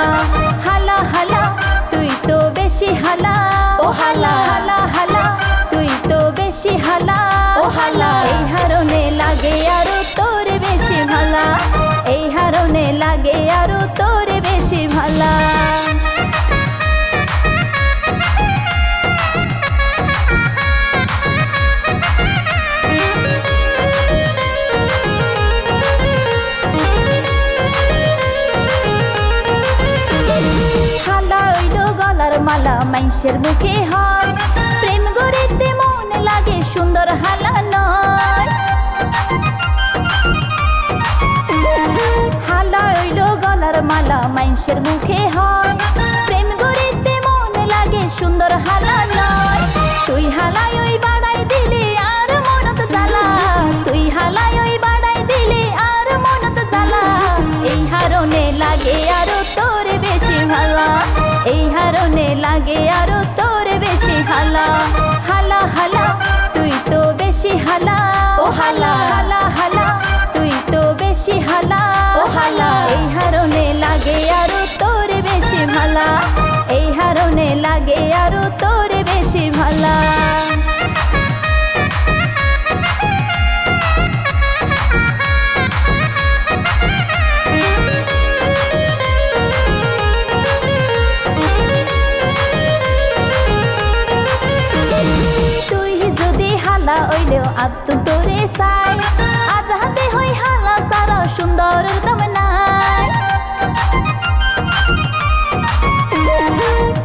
হালা হালা হালা তুই তো বেশি হালা। ও হালা। হালা হালা তুই তো বেশি হালা। ও হালা। মাইশের মুখে হয়। প্রেম গড়িতে মন লাগে, সুন্দর হালা নয় হালা হইল গলার মালা মাইশের মুখে হয়। প্রেম গড়িতে মন লাগে, সুন্দর হালা নয় তুই হালাই ওই বাড়াই দিলি আর মনত জ্বালা। তুই হালাই ওই বাড়াই দিলি আর মনত জ্বালা। এই হারনে লাগে আরও তোর বেশি ভালা। এই লাগে আরও তোর বেশি হালা। হালা হালা তুই তো বেশি হালা। ও হালা। হালা হালা তুই তো বেশি হালা। ও হালা। এই হারনে লাগে আরও তোর বেশি হালা। এই হারনে লাগে আরও তোর ওইলেও আত্ম তোরে চাই। আজ হাতে হই হালা সারা সুন্দর দাম নাই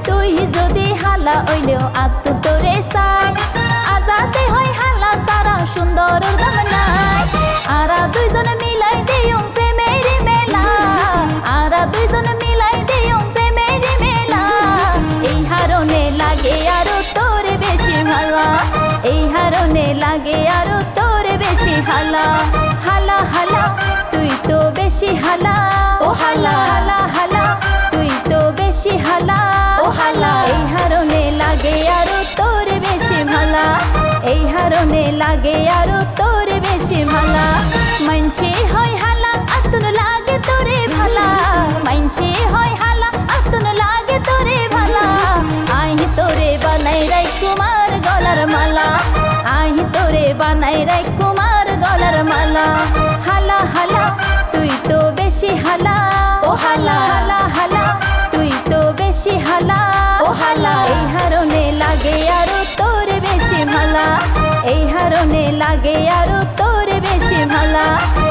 তুই যদি হালা ওইলেও হালা হালা হালা তুই তো বেশি হালা। ও হালা হালা হালা তুই তো বেশি হালা। ও হালা। এই হারনে লাগে আরও তোর বেশি ভালা। এই হারনে লাগে আরও তোর বেশি ভালা। মানসি হয় হালা আতুন লাগে তোরে ভালা। মানসি হয় হালা আতুন লাগে তোরে ভালা। আহি তোরে বানাই রাই কুমার গলার মালা। আহি তোরে বানাই রাই মালা হালা হালা তুই তো বেশি হালা। ও হালা। হালা হালা তুই তো বেশি হালা। ও হালা। এই হারণে লাগে আরও তোর বেশি ভালা এই হারনে লাগে আরও তোর বেশি ভালা এই হারনে লাগে আরও তোর বেশি ভালা